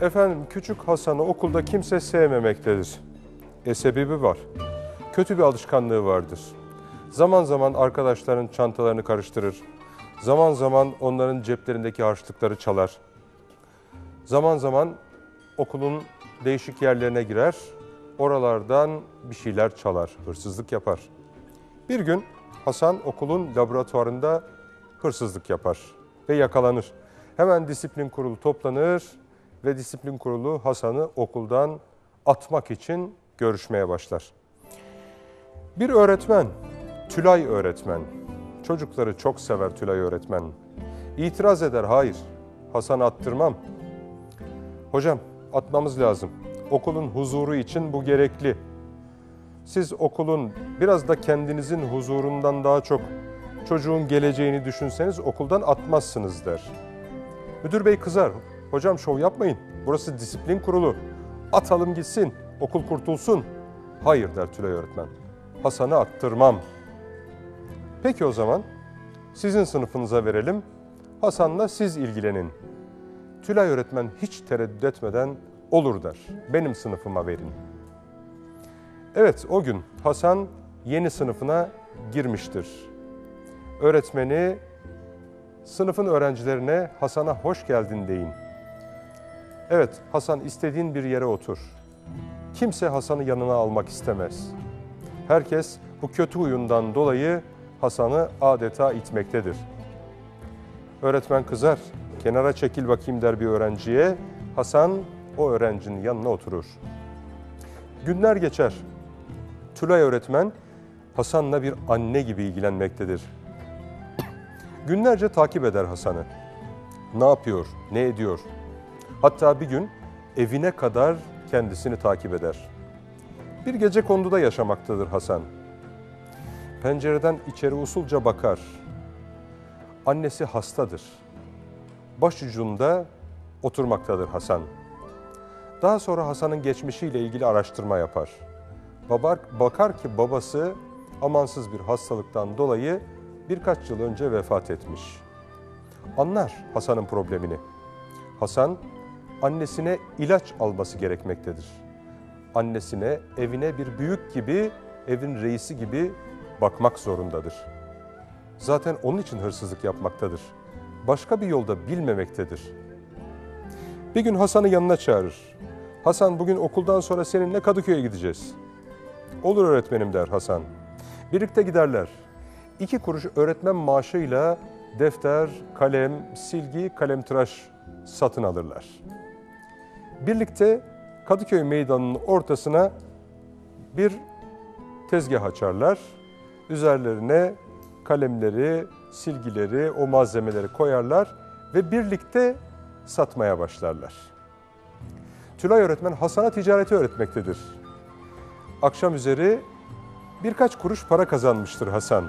Efendim küçük Hasan'ı okulda kimse sevmemektedir. E sebebi var. Kötü bir alışkanlığı vardır. Zaman zaman arkadaşların çantalarını karıştırır. Zaman zaman onların ceplerindeki harçlıkları çalar. Zaman zaman okulun değişik yerlerine girer. Oralardan bir şeyler çalar, hırsızlık yapar. Bir gün Hasan okulun laboratuvarında hırsızlık yapar ve yakalanır. Hemen disiplin kurulu toplanır ve disiplin kurulu Hasan'ı okuldan atmak için görüşmeye başlar. Bir öğretmen, Tülay öğretmen, çocukları çok sever Tülay öğretmen. İtiraz eder, hayır Hasan'ı attırmam. Hocam atmamız lazım. Okulun huzuru için bu gerekli. Siz okulun biraz da kendinizin huzurundan daha çok çocuğun geleceğini düşünseniz okuldan atmazsınız der. Müdür bey kızar. Hocam şov yapmayın. Burası disiplin kurulu. Atalım gitsin. Okul kurtulsun. Hayır der Tülay öğretmen. Hasan'ı attırmam. Peki o zaman sizin sınıfınıza verelim. Hasan'la siz ilgilenin. Tülay öğretmen hiç tereddüt etmeden olur der. Benim sınıfıma verin. Evet o gün Hasan yeni sınıfına girmiştir. Öğretmeni sınıfın öğrencilerine Hasan'a hoş geldin deyin. Evet Hasan istediğin bir yere otur. Kimse Hasan'ı yanına almak istemez. Herkes bu kötü huyundan dolayı Hasan'ı adeta itmektedir. Öğretmen kızar, kenara çekil bakayım der bir öğrenciye. Hasan o öğrencinin yanına oturur. Günler geçer. Tülay öğretmen Hasan'la bir anne gibi ilgilenmektedir. Günlerce takip eder Hasan'ı. Ne yapıyor, ne ediyor? Hatta bir gün evine kadar kendisini takip eder. Bir gece konduda yaşamaktadır Hasan. Pencereden içeri usulca bakar. Annesi hastadır. Başucunda oturmaktadır Hasan. Daha sonra Hasan'ın geçmişiyle ilgili araştırma yapar. Babar, bakar ki babası amansız bir hastalıktan dolayı birkaç yıl önce vefat etmiş. Anlar Hasan'ın problemini. Hasan annesine ilaç alması gerekmektedir. Annesine, evine bir büyük gibi, evin reisi gibi bakmak zorundadır. Zaten onun için hırsızlık yapmaktadır. Başka bir yolda bilmemektedir. Bir gün Hasan'ı yanına çağırır. Hasan bugün okuldan sonra seninle Kadıköy'e gideceğiz. Olur öğretmenim der Hasan. Birlikte giderler. İki kuruş öğretmen maaşıyla defter, kalem, silgi, kalemtıraş satın alırlar. Birlikte Kadıköy meydanının ortasına bir tezgah açarlar. Üzerlerine kalemleri, silgileri, o malzemeleri koyarlar ve birlikte satmaya başlarlar. Tülay öğretmen Hasan'a ticareti öğretmektedir. Akşam üzeri birkaç kuruş para kazanmıştır Hasan.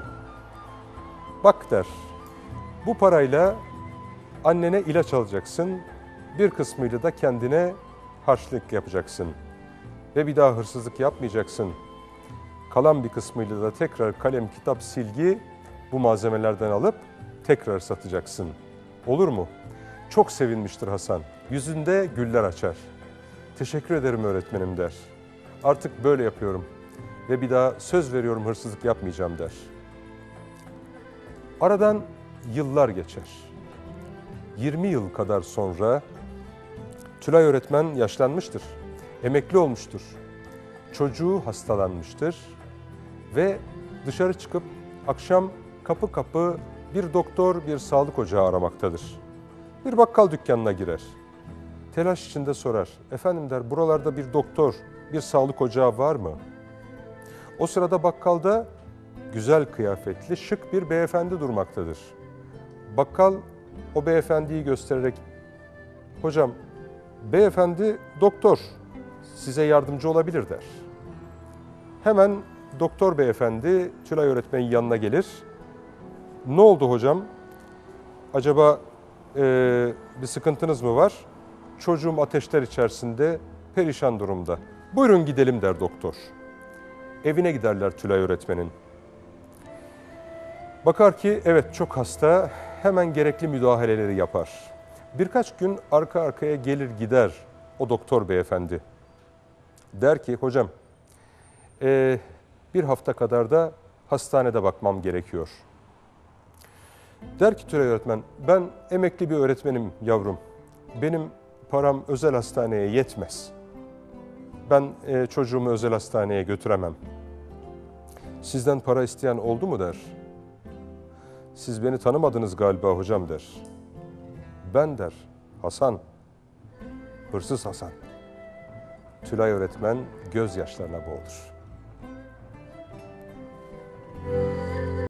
Bak der, bu parayla annene ilaç alacaksın, bir kısmıyla da kendine harçlık yapacaksın ve bir daha hırsızlık yapmayacaksın. Kalan bir kısmıyla da tekrar kalem, kitap, silgi bu malzemelerden alıp tekrar satacaksın. Olur mu? Çok sevinmiştir Hasan. Yüzünde güller açar. Teşekkür ederim öğretmenim der. Artık böyle yapıyorum ve bir daha söz veriyorum hırsızlık yapmayacağım der. Aradan yıllar geçer. 20 yıl kadar sonra Tülay öğretmen yaşlanmıştır. Emekli olmuştur. Çocuğu hastalanmıştır ve dışarı çıkıp akşam kapı kapı bir doktor, bir sağlık ocağı aramaktadır. Bir bakkal dükkanına girer. Telaş içinde sorar. Efendim der buralarda bir doktor, bir sağlık ocağı var mı? O sırada bakkalda güzel kıyafetli, şık bir beyefendi durmaktadır. Bakkal o beyefendiyi göstererek, hocam beyefendi doktor, size yardımcı olabilir der. Hemen doktor beyefendi Tülay öğretmenin yanına gelir. Ne oldu hocam? Acaba e, bir sıkıntınız mı var? Çocuğum ateşler içerisinde perişan durumda. Buyurun gidelim der doktor. Evine giderler Tülay öğretmenin. Bakar ki evet çok hasta, hemen gerekli müdahaleleri yapar. Birkaç gün arka arkaya gelir gider o doktor beyefendi. Der ki hocam eee, bir hafta kadar da hastanede bakmam gerekiyor. Der ki Tülay öğretmen ben emekli bir öğretmenim yavrum. Benim param özel hastaneye yetmez. Ben eee, çocuğumu özel hastaneye götüremem. Sizden para isteyen oldu mu der. Siz beni tanımadınız galiba hocam der. Ben der Hasan, hırsız Hasan. Tülay öğretmen gözyaşlarına boğulur.